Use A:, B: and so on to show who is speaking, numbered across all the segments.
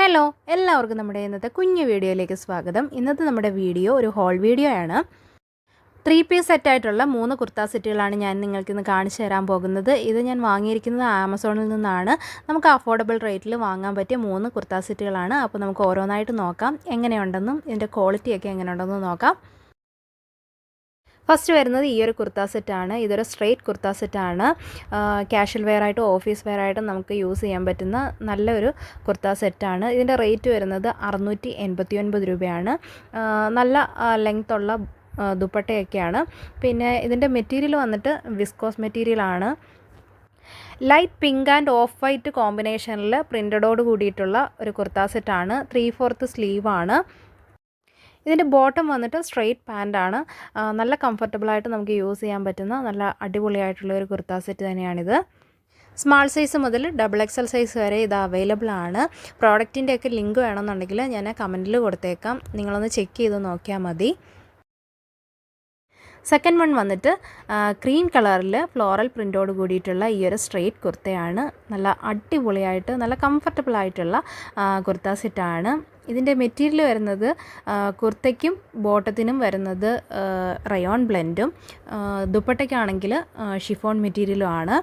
A: Hello എല്ലാവർക്കും നമ്മുടെ ഇന്നത്തെ കുഞ്ഞു വീഡിയോയിലേക്ക് സ്വാഗതം. ഇന്നത്തെ നമ്മുടെ വീഡിയോ ഒരു ഹോൾ വീഡിയോ ആണ്. ത്രീ പീസ് സെറ്റായിട്ടുള്ള മൂന്ന് കുർത്ത സെറ്റുകളാണ് ഞാൻ നിങ്ങൾക്ക് ഇന്ന് കാണിച്ചു തരാൻ പോകുന്നത്. ഇത് ഞാൻ വാങ്ങിയിരിക്കുന്നത് ആമസോണിൽ നിന്നാണ്. നമുക്ക് അഫോർഡബിൾ റേറ്റിൽ വാങ്ങാൻ പറ്റിയ മൂന്ന് കുർത്ത സെറ്റുകളാണ്. അപ്പോൾ നമുക്ക് ഓരോന്നായിട്ട് നോക്കാം. എങ്ങനെയുണ്ടെന്നും ഇതിന്റെ ക്വാളിറ്റിയൊക്കെ എങ്ങനെയുണ്ടെന്നും നോക്കാം. ഫസ്റ്റ് വരുന്നത് ഈ ഒരു കുർത്ത സെറ്റാണ് ഇതൊരു സ്ട്രെയിറ്റ് കുർത്ത സെറ്റാണ് ക്യാഷ്വൽ വെയർ ആയിട്ടും ഓഫീസ് വെയർ ആയിട്ടും നമുക്ക് യൂസ് ചെയ്യാൻ പറ്റുന്ന നല്ലൊരു കുർത്ത സെറ്റാണ് ഇതിന്റെ റേറ്റ് വരുന്നത് അറുന്നൂറ്റി എൺപത്തി ഒൻപത് രൂപയാണ് നല്ല ലെങ്ത് ഉള്ള ദുപ്പട്ടയൊക്കെയാണ്. പിന്നെ ഇതിന്റെ മെറ്റീരിയൽ വന്നിട്ട് വിസ്കോസ് മെറ്റീരിയലാണ് light pink and off white കോമ്പിനേഷനിൽ പ്രിന്റഡോട് കൂടിയിട്ടുള്ള ഒരു കുർത്ത സെറ്റാണ് ത്രീ ഫോർത്ത് സ്ലീവാണ് ഇതിന്റെ ബോട്ടം വന്നിട്ട് സ്ട്രെയിറ്റ് പാന്റാണ്. നല്ല കംഫർട്ടബിളായിട്ട് നമുക്ക് യൂസ് ചെയ്യാൻ പറ്റുന്ന നല്ല അടിപൊളിയായിട്ടുള്ള ഒരു കുർത്ത സെറ്റ് തന്നെയാണിത്. സ്മാൾ സൈസ് മുതൽ ഡബിൾ എക്സൽ സൈസ് വരെ ഇത് അവൈലബിൾ ആണ്. പ്രോഡക്റ്റിന്റെയൊക്കെ ലിങ്ക് വേണമെന്നുണ്ടെങ്കിൽ ഞാൻ കമന്റിൽ കൊടുത്തേക്കാം. നിങ്ങളൊന്ന് ചെക്ക് ചെയ്ത് നോക്കിയാൽ മതി. സെക്കൻഡ് വൺ വന്നിട്ട് ക്രീം കളറിൽ ഫ്ലോറൽ പ്രിന്റോട് കൂടിയിട്ടുള്ള ഈ ഒരു സ്ട്രെയിറ്റ് കുർത്തയാണ്. നല്ല അടിപൊളിയായിട്ട് നല്ല കംഫർട്ടബിൾ ആയിട്ടുള്ള കുർത്ത സെറ്റാണ് ഇതിന്റെ മെറ്റീരിയൽ വരുന്നത് കുർത്തയ്ക്കും ബോട്ടത്തിനും വരുന്നത് റയോൺ ബ്ലെൻഡും ദുപ്പട്ടയ്ക്കാണെങ്കിൽ ഷിഫോൺ മെറ്റീരിയലും ആണ്.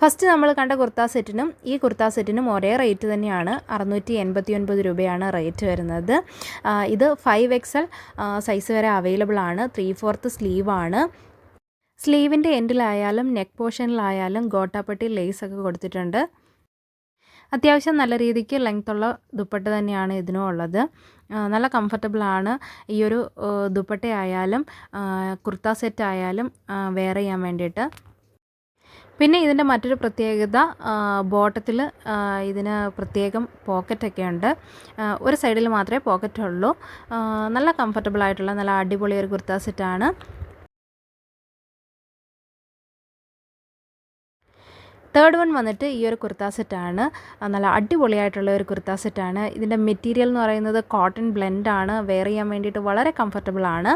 A: ഫസ്റ്റ് നമ്മൾ കണ്ട കുർത്ത സെറ്റിനും ഈ കുർത്ത സെറ്റിനും ഒരേ റേറ്റ് തന്നെയാണ്. അറുന്നൂറ്റി എൺപത്തി ഒൻപത് രൂപയാണ് റേറ്റ് വരുന്നത്. ഇത് ഫൈവ് എക്സൽ സൈസ് വരെ അവൈലബിൾ ആണ്. ത്രീ ഫോർത്ത് സ്ലീവാണ് സ്ലീവിന്റെ എൻഡിലായാലും നെക്ക് പോർഷനിലായാലും ഗോട്ടാപ്പട്ടി ലേസ് ഒക്കെ കൊടുത്തിട്ടുണ്ട്. അത്യാവശ്യം നല്ല രീതിക്ക് ലെങ്ത് ഉള്ള ദുപ്പട്ട തന്നെയാണ് ഇതിനും ഉള്ളത്. നല്ല കംഫർട്ടബിൾ ആണ്. ഈ ഒരു ദുപ്പട്ടയായാലും കുർത്താ കുർത്ത സെറ്റ് ആയാലും വെയർ ചെയ്യാൻ വേണ്ടിയിട്ട്. പിന്നെ ഇതിന്റെ മറ്റൊരു പ്രത്യേകത ബോട്ടത്തിൽ ഇതിന് പ്രത്യേകം പോക്കറ്റൊക്കെ ഉണ്ട്. ഒരു സൈഡിൽ മാത്രമേ പോക്കറ്റ് ഉള്ളൂ നല്ല കംഫർട്ടബിൾ ആയിട്ടുള്ള നല്ല അടിപൊളി ഒരു കുർത്ത സെറ്റാണ്. തേർഡ് വൺ വന്നിട്ട് ഈ ഒരു കുർത്ത സെറ്റാണ്. നല്ല അടിപൊളിയായിട്ടുള്ള ഒരു കുർത്ത സെറ്റാണ്. ഇതിന്റെ മെറ്റീരിയൽ എന്ന് പറയുന്നത് കോട്ടൺ ബ്ലെൻഡാണ് വെയർ ചെയ്യാൻ വേണ്ടിയിട്ട് വളരെ കംഫർട്ടബിൾ ആണ്.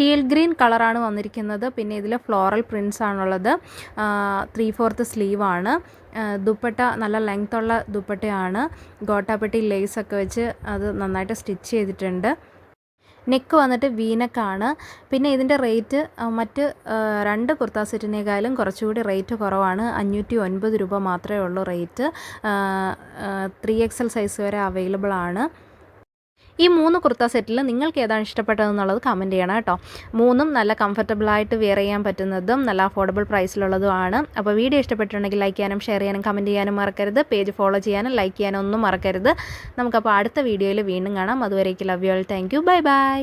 A: ടീൽ ഗ്രീൻ കളറാണ് വന്നിരിക്കുന്നത്. പിന്നെ ഇതിൽ ഫ്ലോറൽ പ്രിൻസ് ആണുള്ളത്. ത്രീ ഫോർത്ത് സ്ലീവാണ് ദുപ്പട്ട നല്ല ലെങ്ത് ഉള്ള ദുപ്പട്ടയാണ്. ഗോട്ടാപ്പെട്ടി ലേസ് ഒക്കെ വെച്ച് അത് നന്നായിട്ട് സ്റ്റിച്ച് ചെയ്തിട്ടുണ്ട്. നെക്ക് വന്നിട്ട് വീനക്കാണ് പിന്നെ ഇതിന്റെ റേറ്റ് മറ്റ് രണ്ട് കുർത്ത സെറ്റിനേക്കാളും കുറച്ചുകൂടി റേറ്റ് കുറവാണ്. അഞ്ഞൂറ്റി ഒൻപത് രൂപ മാത്രമേ ഉള്ളൂ റേറ്റ് ത്രീ എക്സൽ സൈസ് വരെ അവൈലബിൾ ആണ്. ഈ മൂന്ന് കുർത്ത സെറ്റിൽ നിങ്ങൾക്ക് ഏതാണ് ഇഷ്ടപ്പെട്ടതെന്നുള്ളത് കമന്റ് ചെയ്യണം കേട്ടോ. മൂന്നും നല്ല കംഫർട്ടബിളായിട്ട് വെയർ ചെയ്യാൻ പറ്റുന്നതും നല്ല അഫോർഡബിൾ പ്രൈസിലുള്ളതുമാണ് അപ്പോൾ വീഡിയോ ഇഷ്ടപ്പെട്ടിട്ടുണ്ടെങ്കിൽ ലൈക്ക് ചെയ്യാനും ഷെയർ ചെയ്യാനും കമന്റ് ചെയ്യാനും മറക്കരുത്. പേജ് ഫോളോ ചെയ്യാനും ലൈക്ക് ചെയ്യാനും ഒന്നും മറക്കരുത്. നമുക്കപ്പോൾ അടുത്ത വീഡിയോയിൽ വീണ്ടും കാണാം. അതുവരേക്ക് love you all thank you bye bye